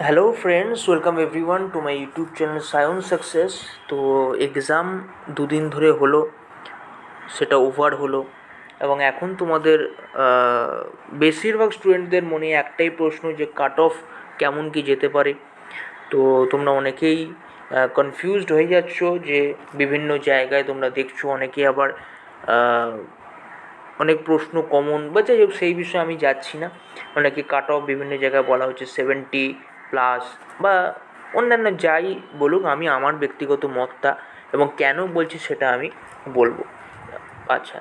Hello friends welcome everyone to my YouTube channel Sayan success তো exam দুদিন ধরে হলো, সেটা ওভার হলো। এবং এখন তোমাদের বেশিরভাগ স্টুডেন্টদের মনে একটাই প্রশ্ন যে কাট অফ কেমন কি যেতে পারে। তো তোমরা অনেকেই কনফিউজড হয়ে যাচ্ছ যে বিভিন্ন জায়গায় তোমরা দেখছ অনেকে আবার অনেক প্রশ্ন কমন বা যাই হোক, সেই বিষয়ে আমি যাচ্ছি না। অনেকে কাট অফ বিভিন্ন জায়গায় বলা হচ্ছে সেভেন্টি প্লাস বা অন্যান্য যাই বলুক আমি আমার ব্যক্তিগত মতটা এবং কেন বলছি সেটা আমি বলব। আচ্ছা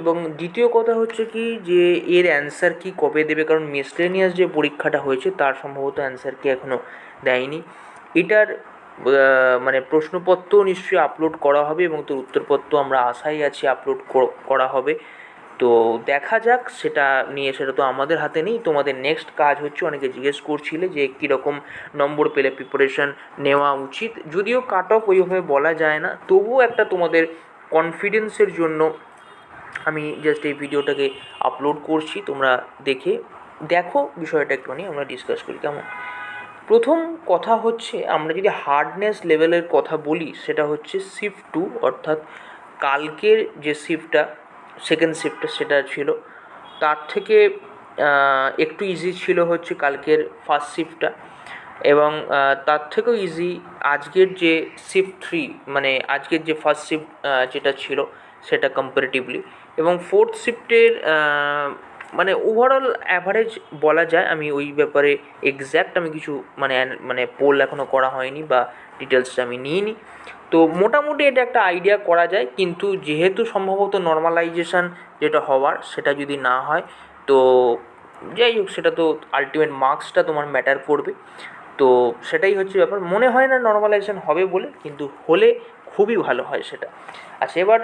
এবং দ্বিতীয় কথা হচ্ছে কি যে এর অ্যান্সার কি কবে দেবে? কারণ মিসলেনিয়াস যে পরীক্ষাটা হয়েছে তার সম্ভবত অ্যান্সার কি এখনও দেয়নি। এটার মানে প্রশ্নপত্র নিশ্চয়ই আপলোড করা হবে এবং তোর উত্তরপত্র আমরা আশাই আছি আপলোড করা হবে। তো দেখা যাক, সেটা নিয়ে সেটা তো আমাদের হাতে নেই। তোমাদের নেক্সট কাজ হচ্ছে, অনেকে জিজ্ঞেস করছিলে যে কীরকম নম্বর পেলে প্রিপারেশন নেওয়া উচিত। যদিও কাট অফ ওইভাবে বলা যায় না, তবুও একটা তোমাদের কনফিডেন্সের জন্য আমি জাস্ট এই ভিডিওটাকে আপলোড করছি, তোমরা দেখে দেখো বিষয়টা একটুখানি, আমরা ডিসকাস করি, কেমন? প্রথম কথা হচ্ছে, আমরা যদি হার্ডনেস লেভেলের কথা বলি, সেটা হচ্ছে শিফট টু অর্থাৎ কালকের যে শিফটটা সেকেন্ড শিফটটা সেটা ছিল। তার থেকে একটু ইজি ছিল হচ্ছে কালকের ফার্স্ট শিফটটা এবং তার থেকেও ইজি আজকের যে শিফট থ্রি মানে আজকের যে ফার্স্ট শিফট যেটা ছিল সেটা কম্পারেটিভলি এবং ফোর্থ শিফটের মানে ওভারঅল অ্যাভারেজ বলা যায়, আমি ওই ব্যাপারে এক্স্যাক্ট আমি কিছু মানে মানে পোল এখনও করা হয়নি বা ডিটেলসটা আমি নিইনি। তো মোটামুটি এটা একটা আইডিয়া করা যায়, কিন্তু যেহেতু সম্ভবত নর্মালাইজেশান যেটা হওয়ার সেটা যদি না হয়, তো যাই হোক সেটা তো আলটিমেট মার্কসটা তোমার ম্যাটার করবে। তো সেটাই হচ্ছে ব্যাপার। মনে হয় না নর্মালাইজেশন হবে বলে, কিন্তু হলে খুবই ভালো হয় সেটা। আচ্ছা এবার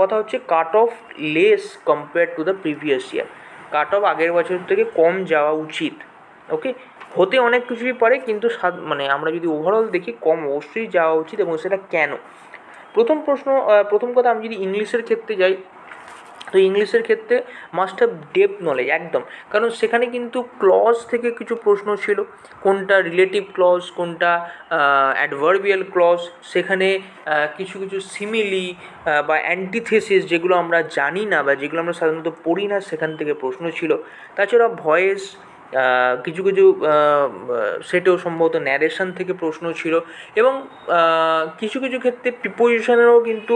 কথা হচ্ছে cut off less compare to the previous year cut off আগের বছর থেকে কম যাওয়া উচিত। ওকে হতে অনেক কিছুই পারে, কিন্তু সাদ- মানে আমরা যদি ওভারঅল দেখি, কম অবশ্যই যাওয়া উচিত এবং সেটা কেন? প্রথম প্রশ্ন প্রথম কথা আমি যদি ইংলিশের ক্ষেত্রে যাই, তো ইংলিশের ক্ষেত্রে মাস্ট হ্যাভ ডেপ নলেজ একদম। কারণ সেখানে কিন্তু ক্লজ থেকে কিছু প্রশ্ন ছিল, কোনটা রিলেটিভ ক্লজ কোনটা অ্যাডভার্বিয়াল ক্লজ সেখানে কিছু কিছু সিমিলি বা অ্যান্টিথেসিস যেগুলো আমরা জানি না বা যেগুলো আমরা সাধারণত পড়ি না, সেখান থেকে প্রশ্ন ছিল। তাছাড়া ভয়েস কিছু কিছু সেটাও সম্ভবত ন্যারেশন থেকে প্রশ্ন ছিল এবং কিছু কিছু ক্ষেত্রে প্রিপোজিশনেরও কিন্তু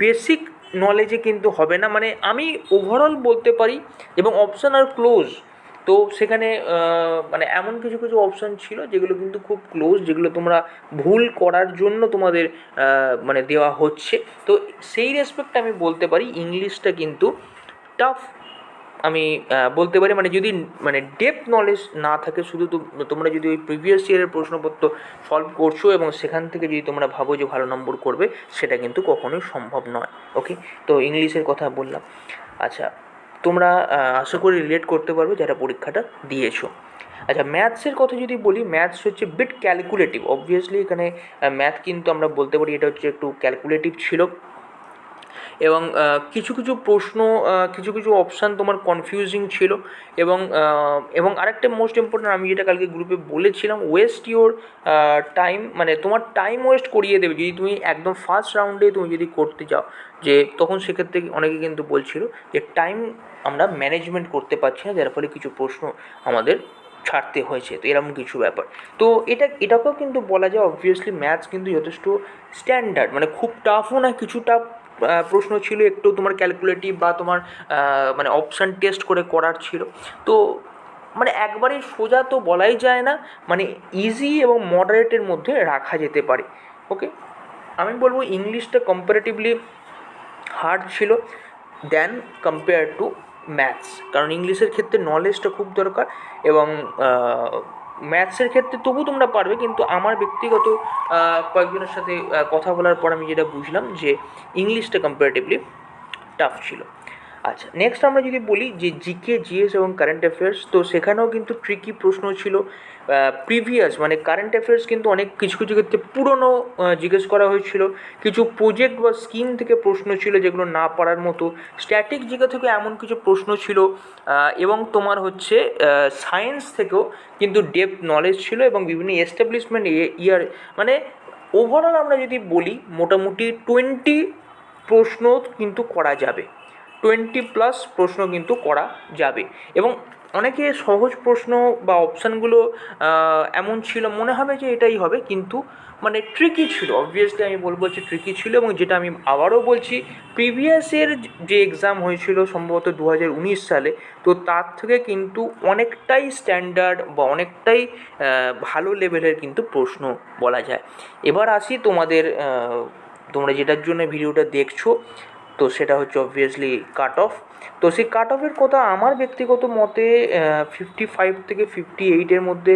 বেসিক নলেজে কিন্তু হবে না। মানে আমি ওভারঅল বলতে পারি এবং অপশান আর ক্লোজ তো সেখানে মানে এমন কিছু কিছু অপশান ছিল যেগুলো কিন্তু খুব ক্লোজ যেগুলো তোমরা ভুল করার জন্য তোমাদের মানে দেওয়া হচ্ছে। তো সেই রেসপেক্টে আমি বলতে পারি, ইংলিশটা কিন্তু টাফ আমি বলতে পারি মানে যদি মানে ডেপ নলেজ না থাকে, শুধু তোমরা যদি ওই প্রিভিয়াস ইয়ারের প্রশ্নপত্র সলভ করছ এবং সেখান থেকে যদি তোমরা ভাবো যে ভালো নম্বর করবে, সেটা কিন্তু কখনোই সম্ভব নয় ওকে তো ইংলিশের কথা বললাম। আচ্ছা তোমরা আশা করি রিলেট করতে পারবে যারা পরীক্ষাটা দিয়েছ। আচ্ছা ম্যাথসের কথা যদি বলি ম্যাথস হচ্ছে বিট ক্যালকুলেটিভ অবভিয়াসলি এখানে ম্যাথ কিন্তু আমরা বলতে পারি এটা হচ্ছে একটু ক্যালকুলেটিভ ছিল। এবং কিছু কিছু প্রশ্ন কিছু কিছু অপশান তোমার কনফিউজিং ছিল এবং এবং আরেকটা মোস্ট ইম্পর্ট্যান্ট আমি যেটা কালকে গ্রুপে বলেছিলাম ওয়েস্ট ইওর টাইম মানে তোমার টাইম ওয়েস্ট করিয়ে দেবে। যদি তুমি একদম ফার্স্ট রাউন্ডে তুমি যদি করতে যাও যে তখন সেক্ষেত্রে অনেকে কিন্তু বলছিল যে টাইম আমরা ম্যানেজমেন্ট করতে পারছি না যার ফলে কিছু প্রশ্ন আমাদের ছাড়তে হয়েছে। তো এরকম কিছু ব্যাপার। তো এটা এটাকেও কিন্তু বলা যায় অবভিয়াসলি ম্যাথস কিন্তু যথেষ্ট স্ট্যান্ডার্ড মানে খুব টাফও না কিছুটা আহ, প্রশ্ন ছিল একটু তোমার ক্যালকুলেটিভ বা তোমার মানে অপশান টেস্ট করে করার ছিল। তো মানে একবারেই সোজা তো বলাই যায় না মানে ইজি এবং মডারেটের মধ্যে রাখা যেতে পারে ওকে আমি বলব ইংলিশটা কম্পারেটিভলি হার্ড ছিল দেন কম্পেয়ার টু ম্যাথস কারণ ইংলিশের ক্ষেত্রে নলেজটা খুব দরকার এবং ম্যাথসের ক্ষেত্রে তবু তোমরা পারবে, কিন্তু আমার ব্যক্তিগত কয়েকজনের সাথে কথা বলার পর আমি যেটা বুঝলাম যে ইংলিশটা কম্পারেটিভলি টাফ ছিল। আচ্ছা নেক্সট আমরা যদি বলি যে জিকে জিএস এবং কারেন্ট অ্যাফেয়ার্স তো সেখানেও কিন্তু ট্রিকি প্রশ্ন ছিল। প্রিভিয়াস মানে কারেন্ট অ্যাফেয়ার্স কিন্তু অনেক কিছু কিছু ক্ষেত্রে পুরনো জিজ্ঞেস করা হয়েছিল। কিছু প্রজেক্ট বা স্কিম থেকে প্রশ্ন ছিল যেগুলো না পারার মতো। স্ট্যাটিক জিকে থেকে এমন কিছু প্রশ্ন ছিল এবং তোমার হচ্ছে সায়েন্স থেকেও কিন্তু ডেপথ নলেজ ছিল এবং বিভিন্ন এস্টাবলিশমেন্ট ইয়ার মানে ওভারঅল আমরা যদি বলি, মোটামুটি টোয়েন্টি প্রশ্ন কিন্তু করা যাবে। টোয়েন্টি প্লাস প্রশ্ন কিন্তু করা যাবে। এবং অনেকে সহজ প্রশ্ন বা অপশানগুলো এমন ছিল, মনে হবে যে এটাই হবে, কিন্তু মানে ট্রিকি ছিল। অবভিয়াসলি আমি বলব যে ট্রিকি ছিল এবং যেটা আমি আবারও বলছি প্রিভিয়াসের যে এক্সাম হয়েছিল সম্ভবত দু হাজার উনিশ সালে, তো তার থেকে কিন্তু অনেকটাই স্ট্যান্ডার্ড বা অনেকটাই ভালো লেভেলের কিন্তু প্রশ্ন বলা যায়। এবার আসি তোমাদের তোমরা যেটার জন্য ভিডিওটা দেখছ তো সেটা হচ্ছে অবভিয়াসলি কাট অফ তো সেই কাট অফের কথা আমার ব্যক্তিগত মতে ফিফটি ফাইভ থেকে ফিফটি এইটের মধ্যে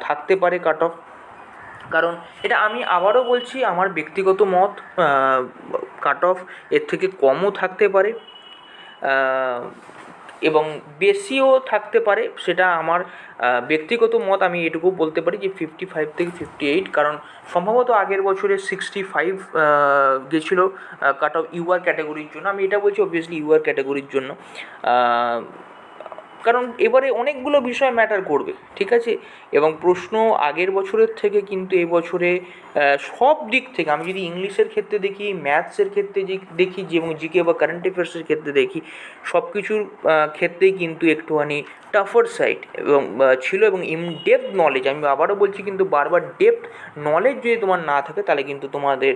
থাকতে পারে কাট অফ কারণ এটা আমি আবারও বলছি, আমার ব্যক্তিগত মত কাট অফ এর থেকে কমও থাকতে পারে। এবং বেশিও থাকতে পারে, সেটা আমার ব্যক্তিগত মত আমি এটুকু বলতে পারি যে ফিফটি ফাইভ থেকে ফিফটি এইট কারণ সম্ভবত আগের বছরে সিক্সটি ফাইভ গেছিল কাট অফ ইউআর ক্যাটাগরির জন্য। আমি এটা বলছি অবভিয়াসলি ইউআর ক্যাটাগরির জন্য। কারণ এবারে অনেকগুলো বিষয় ম্যাটার করবে, ঠিক আছে? এবং প্রশ্ন আগের বছরের থেকে কিন্তু এবছরে সব দিক থেকে, আমি যদি ইংলিশের ক্ষেত্রে দেখি ম্যাথসের ক্ষেত্রে দেখি, যে এবং জিকে বা কারেন্ট অ্যাফেয়ার্সের ক্ষেত্রে দেখি সব কিছুর ক্ষেত্রেই কিন্তু একটুখানি টাফার সাইড এবং ছিল এবং ইন ডেপথ নলেজ আমি আবারও বলছি কিন্তু বারবার ডেপথ নলেজ যদি তোমার না থাকে, তাহলে কিন্তু তোমাদের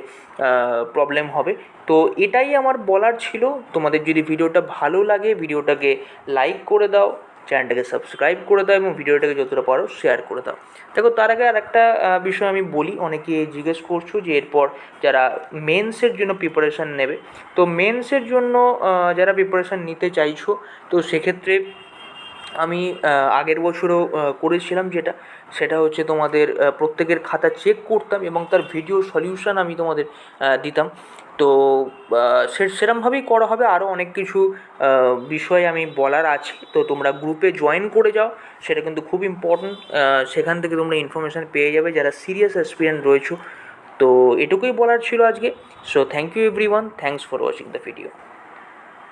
প্রবলেম হবে। তো এটাই আমার বলার ছিল। তোমাদের যদি ভিডিওটা ভালো লাগে ভিডিওটাকে লাইক করে দাও। চ্যানেলটাকে সাবস্ক্রাইব করে দাও এবং ভিডিওটাকে যতটা পারো শেয়ার করে দাও। দেখো, তার আগে আর একটা বিষয় আমি বলি, অনেকে জিজ্ঞেস করছ যে এরপর যারা মেন্সের জন্য প্রিপারেশান নেবে, তো মেন্সের জন্য যারা প্রিপারেশান নিতে চাইছো, তো সেক্ষেত্রে আমি আগের বছরও করেছিলাম যেটা, সেটা হচ্ছে তোমাদের প্রত্যেকের খাতা চেক করতাম এবং তার ভিডিও সলিউশন আমি তোমাদের দিতাম। তো সে, সেরমভাবেই করা হবে। আরও অনেক কিছু বিষয় আমি বলার আছে। তো তোমরা গ্রুপে জয়েন করে যাও। সেটা কিন্তু খুব ইম্পর্ট্যান্ট সেখান থেকে তোমরা ইনফরমেশান পেয়ে যাবে। যারা সিরিয়াস এক্সপিরিয়েন্স রয়েছো। তো এটুকুই বলার ছিল আজকে। So thank you every one thanks for watching the video